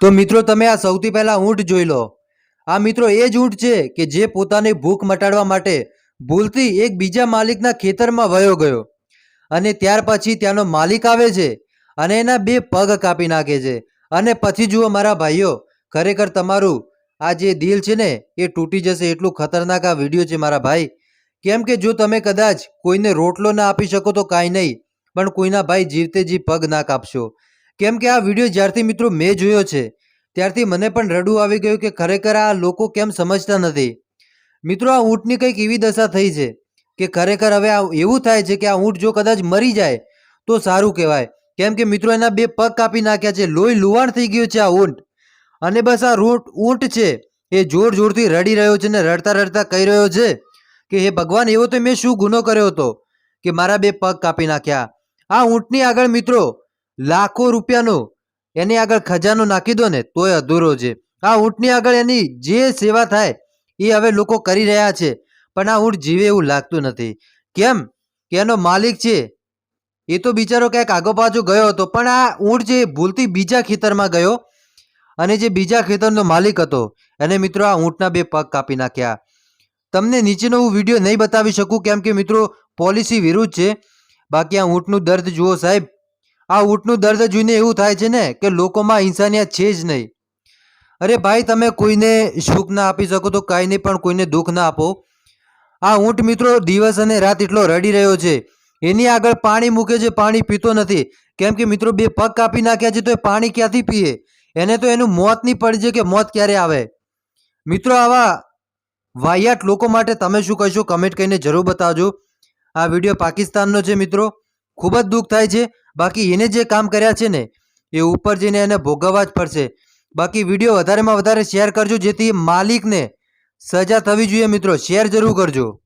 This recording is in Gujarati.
તો મિત્રો, તમે આ સૌથી પહેલા ઊંટ જોઈ લો. આ મિત્રો એ જ ઊંટ છે કે જે પોતાની ભૂખ મટાડવા માટે ભૂલથી એક બીજા માલિકના ખેતરમાં વયો ગયો અને ત્યાર પછી ત્યાંનો માલિક આવે છે અને એના બે પગ કાપી નાખે છે. અને પછી જુઓ મારા ભાઈઓ, ખરેખર તમારું આ જે દિલ છે ને, એ તૂટી જશે એટલું ખતરનાક આ વીડિયો છે મારા ભાઈ. કેમ કે જો તમે કદાચ કોઈને રોટલો ના આપી શકો તો કાંઈ નહીં, પણ કોઈના ભાઈ જીવતે જી પગ ના કાપશો. કેમ કે આ વીડિયો જ્યારથી મિત્રો મેં જોયો છે, ત્યારથી મને પણ રડવું આવી ગયું કે ખરેખર આ લોકો કેમ સમજતા નથી. મિત્રો, આ ઊંટની કંઈક એવી દશા થઈ છે કે ખરેખર હવે આ એવું થાય છે કે આ ઊંટ જો કદાચ મરી જાય, તો સારું કહેવાય. કેમ કે મિત્રો, એના બે પગ કાપી નાખ્યા છે, લોહી લુવાણ થઈ ગયું છે આ ઊંટ. અને બસ આ રૂટ ઊંટ છે, એ જોર જોરથી રડી રહ્યો છે ને રડતા રડતા કહી રહ્યો છે કે હે ભગવાન, એવો તો મેં શું ગુનો કર્યો હતો કે મારા બે પગ કાપી નાખ્યા? આ ઊંટની આગળ મિત્રો લાખો રૂપિયાનો એની આગળ ખજાનો નાખી દો ને તોય અધૂરો છે. આ ઊંટની આગળ એની જે સેવા થાય એ હવે લોકો કરી રહ્યા છે, પણ આ ઊંટ જીવે એવું લાગતું નથી. કેમ કે એનો માલિક છે, એ તો બિચારો ક્યાંક આગો પાછો ગયો હતો, પણ આ ઊંટ જે ભૂલથી બીજા ખેતરમાં ગયો અને જે બીજા ખેતરનો માલિક હતો, એને મિત્રો આ ઊંટના બે પગ કાપી નાખ્યા. તમને નીચેનો હું વીડિયો નહીં બતાવી શકું, કેમ કે મિત્રો પોલિસી વિરુદ્ધ છે. બાકી આ ઊંટનું દર્દ જુઓ સાહેબ. આ ઊંટનું દર્દ જોઈને એવું થાય છે ને, કે લોકોમાં ઇન્સાનિયત છે જ નહીં. અરે ભાઈ, તમે કોઈને સુખ ના આપી શકો તો કાંઈ નહીં, પણ કોઈને દુઃખ ના આપો. આ ઊંટ મિત્રો દિવસ અને રાત એટલો રડી રહ્યો છે. એની આગળ પાણી મૂકે છે, પાણી પીતો નથી. કેમ કે મિત્રો, બે પગ કાપી નાખ્યા છે, તો એ પાણી ક્યાંથી પીએ? એને તો એનું મોત નહીં પડી છે કે મોત ક્યારે આવે? મિત્રો, આવા વાહિયાત લોકો માટે તમે શું કહેશો? કમેન્ટ કરીને જરૂર બતાવજો. આ વીડિયો પાકિસ્તાનનો છે મિત્રો. ખૂબ જ દુઃખ થાય છે. બાકી એને જે કામ કર્યા છે ને, એ ઉપર જઈને એને ભોગવવા જ પડશે. બાકી વીડિયો વધારેમાં વધારે શેર કરજો, જેથી માલિકને સજા થવી જોઈએ મિત્રો. શેર જરૂર કરજો.